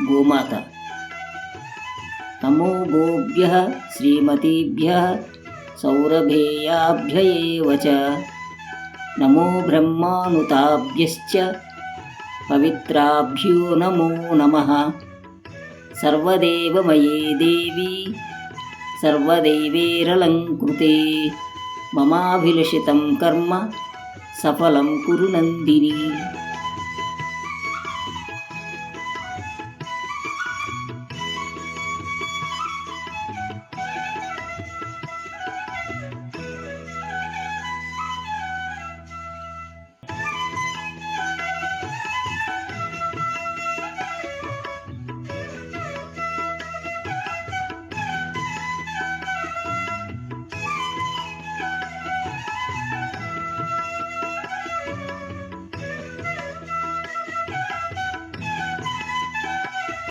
గోమాత. నమో గోభ్య శ్రీమతీభ్య సౌరభేయాభ్య చ నమో బ్రహ్మానుతాభ్యశ్చ. పవిత్రాభ్యో నమో నమ. సర్వదేవమయే దేవి. సర్వదైవేరలంకృతే. మమాభిలషితం కర్మ సఫలం కురు నందిని.